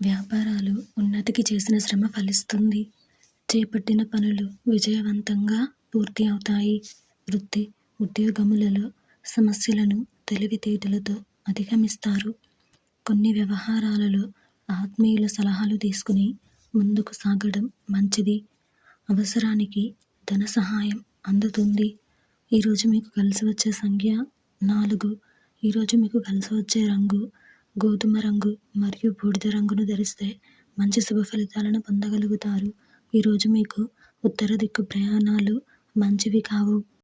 వ్యాపారాలు ఉన్నతికి చేసిన శ్రమ ఫలిస్తుంది. చేపట్టిన పనులు విజయవంతంగా పూర్తి అవుతాయి. వృత్తి ఉద్యోగములలో సమస్యలను తెలివితేటలతో అధిగమిస్తారు. కొన్ని వ్యవహారాలలో ఆత్మీయుల సలహాలు తీసుకుని ముందుకు సాగడం మంచిది. అవసరానికి ధన సహాయం అందుతుంది. ఈరోజు మీకు కలిసి వచ్చే సంఖ్య నాలుగు. ఈరోజు మీకు కలిసి వచ్చే రంగు గోధుమ రంగు మరియు బూడిద రంగును ధరిస్తే మంచి శుభ ఫలితాలను పొందగలుగుతారు. ఈరోజు మీకు ఉత్తర దిక్కు ప్రయాణాలు మంచివి కావు.